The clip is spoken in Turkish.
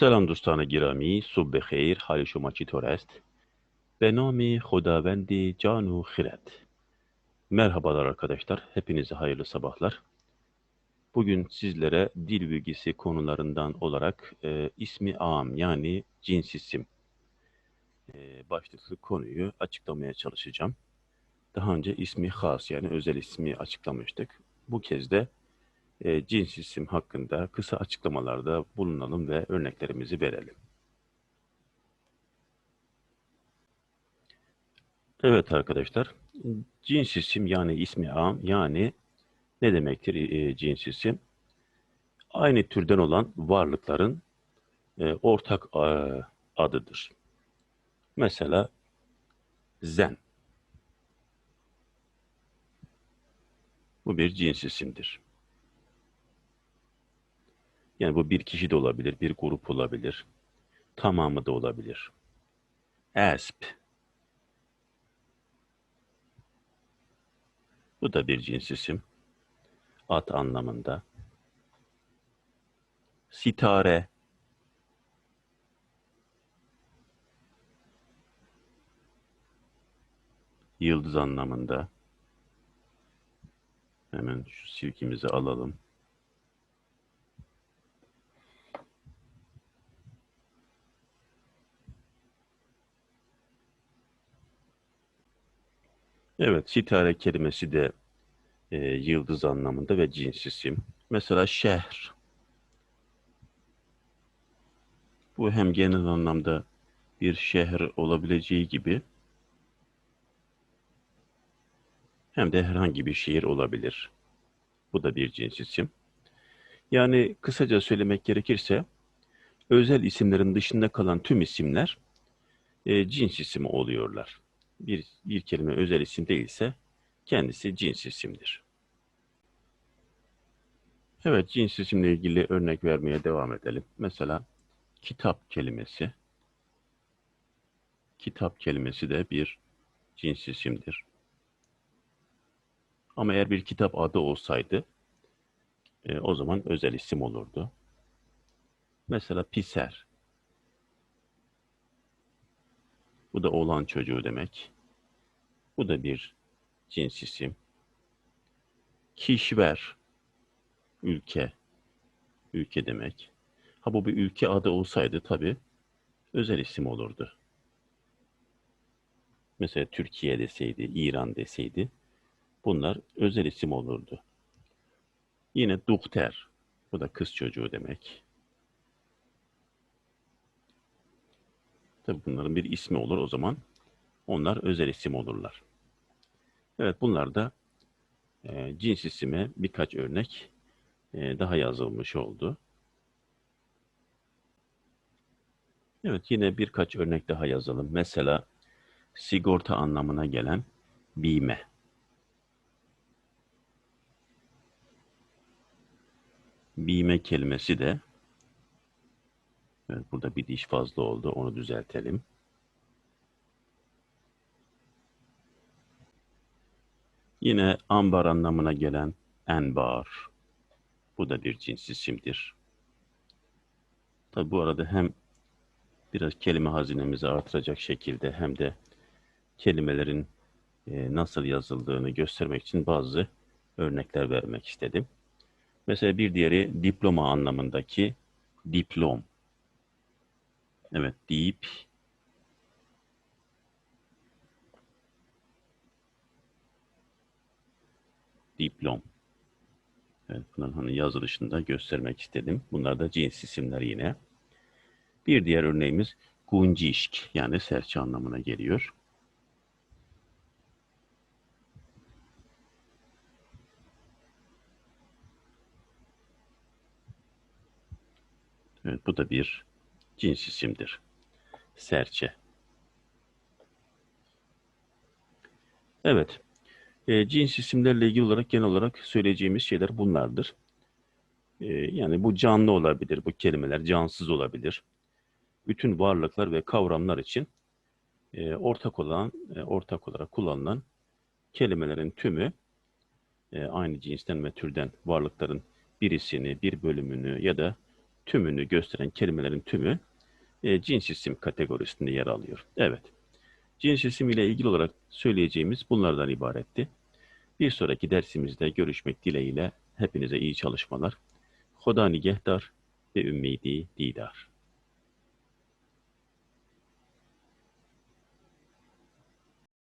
سلام دوستان گرامی صبح بخیر حال شما چطور است به نام خداوند can و خرد Merhabalar arkadaşlar hepinize hayırlı sabahlar Bugün sizlere dil bilgisi konularından olarak e, ismi am yani cins isim e, başlıklı konuyu açıklamaya çalışacağım. Daha önce ismi has yani özel ismi açıklamıştık. Bu kez de e, cins isim hakkında kısa açıklamalarda bulunalım ve örneklerimizi verelim. Evet arkadaşlar, cins isim yani ismi am yani ne demektir e, cins isim? Aynı türden olan varlıkların e, ortak e, adıdır. Mesela zen. Bu bir cins isimdir. Yani bu bir kişi de olabilir, bir grup olabilir. Tamamı da olabilir. Asp. Bu da bir cins isim. At anlamında. Sitare. Yıldız anlamında. Hemen şu silkimizi alalım. Evet, sitare kelimesi de e, yıldız anlamında ve cins isim. Mesela şehr. Bu hem genel anlamda bir şehir olabileceği gibi hem de herhangi bir şehir olabilir. Bu da bir cins isim. Yani kısaca söylemek gerekirse özel isimlerin dışında kalan tüm isimler e, cins isimi oluyorlar bir, bir kelime özel isim değilse kendisi cins isimdir. Evet, cins isimle ilgili örnek vermeye devam edelim. Mesela kitap kelimesi. Kitap kelimesi de bir cins isimdir. Ama eğer bir kitap adı olsaydı e, o zaman özel isim olurdu. Mesela piser. Bu da oğlan çocuğu demek. Bu da bir cins isim. Kişver, ülke, ülke demek. Ha bu bir ülke adı olsaydı tabi özel isim olurdu. Mesela Türkiye deseydi, İran deseydi bunlar özel isim olurdu. Yine Dukter, bu da kız çocuğu demek. Tabi bunların bir ismi olur o zaman. Onlar özel isim olurlar. Evet bunlar da e, cins isime birkaç örnek e, daha yazılmış oldu. Evet yine birkaç örnek daha yazalım. Mesela sigorta anlamına gelen bime. Bime kelimesi de evet, burada bir diş fazla oldu. Onu düzeltelim. Yine ambar anlamına gelen enbar. Bu da bir cins isimdir. Tabi bu arada hem biraz kelime hazinemizi artıracak şekilde hem de kelimelerin e, nasıl yazıldığını göstermek için bazı örnekler vermek istedim. Mesela bir diğeri diploma anlamındaki diplom. Evet, deep diplom. Evet, bunların hani yazılışında göstermek istedim. Bunlar da cins isimler yine. Bir diğer örneğimiz guncişk yani serçe anlamına geliyor. Evet, bu da bir cins isimdir. Serçe. Evet, e, cins isimlerle ilgili olarak genel olarak söyleyeceğimiz şeyler bunlardır. E, yani bu canlı olabilir, bu kelimeler cansız olabilir. Bütün varlıklar ve kavramlar için e, ortak olan, e, ortak olarak kullanılan kelimelerin tümü e, aynı cinsten ve türden varlıkların birisini, bir bölümünü ya da tümünü gösteren kelimelerin tümü e, cins isim kategorisinde yer alıyor. Evet. Cins isim ile ilgili olarak söyleyeceğimiz bunlardan ibaretti. Bir sonraki dersimizde görüşmek dileğiyle hepinize iyi çalışmalar. Hoda nigehdar ve ümmidi didar.